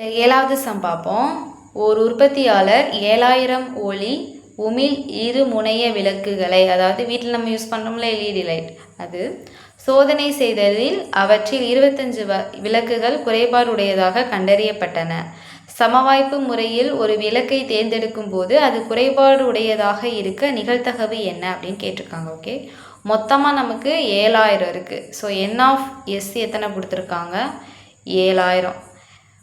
ஏழாவது சம் பார்ப்போம். ஒரு உற்பத்தியாளர் ஏழாயிரம் ஒளி உமிழ் இரு முனைய விளக்குகளை அதாவது வீட்டில் நம்ம யூஸ் பண்ணுறோம்ல எல்இடி லைட் அது சோதனை செய்ததில் அவற்றில் இருபத்தஞ்சு வ விளக்குகள் குறைபாடுடையதாக கண்டறியப்பட்டன. சமவாய்ப்பு முறையில் ஒரு விளக்கை தேர்ந்தெடுக்கும் போது அது குறைபாடு உடையதாக இருக்க நிகழ்த்தகவு என்ன அப்படின்னு கேட்டிருக்காங்க ஓகே மொத்தமாக நமக்கு ஏழாயிரம் இருக்குது ஸோ என் ஆஃப் எஸ் எத்தனை கொடுத்துருக்காங்க? ஏழாயிரம்.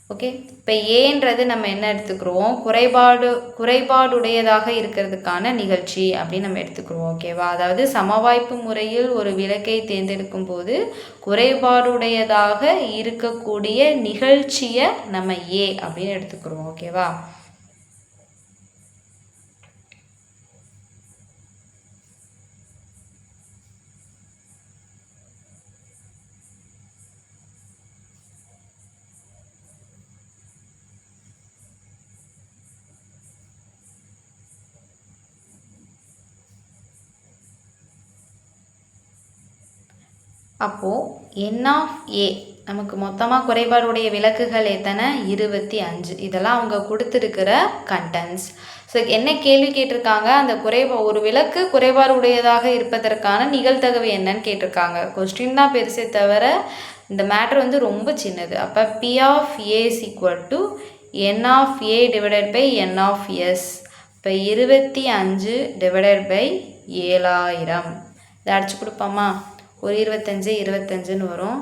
ஓகே இப்போ ஏன்றது நம்ம என்ன எடுத்துக்கிறோம்? குறைபாடு குறைபாடுடையதாக இருக்கிறதுக்கான நிகழ்ச்சி அப்படின்னு நம்ம எடுத்துக்கிறோம் ஓகேவா அதாவது சமவாய்ப்பு முறையில் ஒரு விளக்கை தேர்ந்தெடுக்கும் போது குறைபாடுடையதாக இருக்கக்கூடிய நிகழ்ச்சியை நம்ம ஏ அப்படின்னு எடுத்துக்கிறோம் ஓகேவா அப்போது என் ஆஃப் ஏ நமக்கு மொத்தமாக குறைபாடுடைய விளக்குகள் எத்தனை? இருபத்தி அஞ்சு. இதெல்லாம் அவங்க கொடுத்துருக்கிற கண்டென்ட்ஸ் ஸோ என்ன கேள்வி கேட்டிருக்காங்க? அந்த குறைபா ஒரு விளக்கு குறைபாடு உடையதாக இருப்பதற்கான நிகழ்தகவு என்னன்னு கேட்டிருக்காங்க. கொஸ்டின் தான் பெருசே தவிர இந்த மேட்ரு வந்து ரொம்ப சின்னது. அப்போ P of A is equal to N of A divided by N of S இப்போ இருபத்தி அஞ்சு டிவைடட் பை ஏழாயிரம். இதை அடிச்சு கொடுப்போமா? ஒரு இருபத்தஞ்சி இருபத்தஞ்சுன்னு வரும்.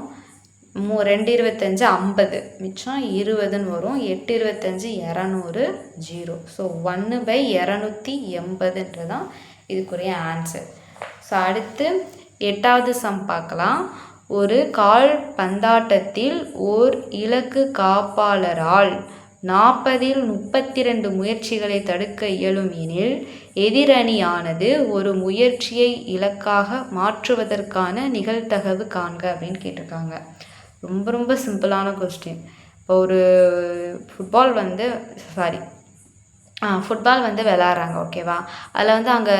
மூ ரெண்டு இருபத்தஞ்சி ஐம்பது. மிச்சம் இருபதுன்னு வரும். எட்டு இருபத்தஞ்சி இரநூறு ஜீரோ. ஸோ ஒன்று பை இரநூத்தி எண்பதுன்றதான் இதுக்குரிய ஆன்சர் ஸோ அடுத்து எட்டாவது சம் பார்க்கலாம். ஒரு கால் பந்தாட்டத்தில் ஓர் இலக்கு காப்பாளரால் நாற்பதில் முப்பத்தி ரெண்டு முயற்சிகளை தடுக்க இயலும் எனில் எதிரணியானது ஒரு முயற்சியை இலக்காக மாற்றுவதற்கான நிகழ்தகவு காண்க அப்படின்னு கேட்டிருக்காங்க. ரொம்ப ரொம்ப சிம்பிளான கொஸ்டின் இப்போ ஒரு ஃபுட்பால் வந்து சாரி ஃபுட்பால் வந்து விளாட்றாங்க ஓகேவா அதில் வந்து அங்கே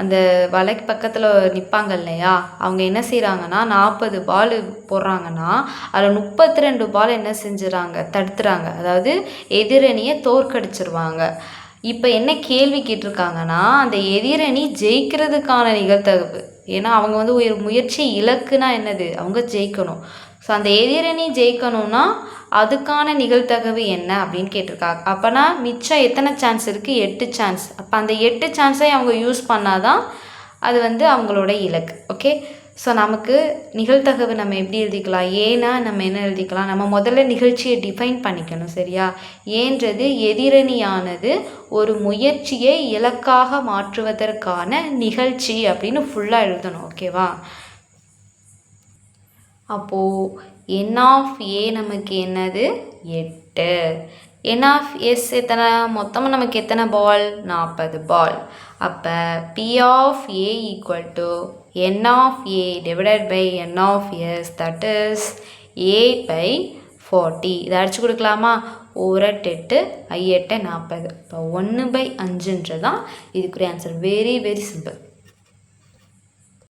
அந்த வலைக்கு பக்கத்தில் நிற்பாங்க இல்லையா? அவங்க என்ன செய்கிறாங்கன்னா நாற்பது பால் போடுறாங்கன்னா அதில் முப்பத்தி ரெண்டு பால் என்ன செஞ்சுறாங்க? தடுத்துறாங்க. அதாவது எதிரணியை தோற்கடிச்சிருவாங்க. இப்போ என்ன கேள்வி கேட்டிருக்காங்கன்னா அந்த எதிரணி ஜெயிக்கிறதுக்கான நிகழ்த்தகவு ஏன்னா அவங்க வந்து ஒரு முயற்சி இலக்குனா என்னது? அவங்க ஜெயிக்கணும். ஸோ அந்த எதிரணி ஜெயிக்கணும்னா அதுக்கான நிகழ்தகவு என்ன அப்படின்னு கேட்டிருக்காங்க. அப்போனா மிச்சம் எத்தனை சான்ஸ் இருக்குது எட்டு சான்ஸ் அப்போ அந்த எட்டு சான்ஸை அவங்க யூஸ் பண்ணால் தான் அது வந்து அவங்களோட இலக்கு. ஓகே ஸோ நமக்கு நிகழ்த்தகவு நம்ம எப்படி எழுதிக்கலாம்? ஏன்னா நம்ம என்ன எழுதிக்கலாம்? நம்ம முதல்ல நிகழ்ச்சியை டிஃபைன் பண்ணிக்கணும் சரியா? ஏன்றது எதிரணியானது ஒரு முயற்சியை இலக்காக மாற்றுவதற்கான நிகழ்ச்சி அப்படின்னு ஃபுல்லாக எழுதணும் ஓகேவா அப்போது என் ஆஃப் ஏ நமக்கு என்னது? எட்டு. என் ஆஃப் எஸ் எத்தனை? மொத்தமாக நமக்கு எத்தனை பால் நாற்பது பால் அப்போ P of A equal to N of A divided by N of S that is A by forty இதை அடிச்சு கொடுக்கலாமா? ஓரட்டு எட்டு ஐ எட்டு நாற்பது. இப்போ ஒன்று பை அஞ்சுன்றது தான் இதுக்குரிய ஆன்சர் வெரி வெரி சிம்பிள்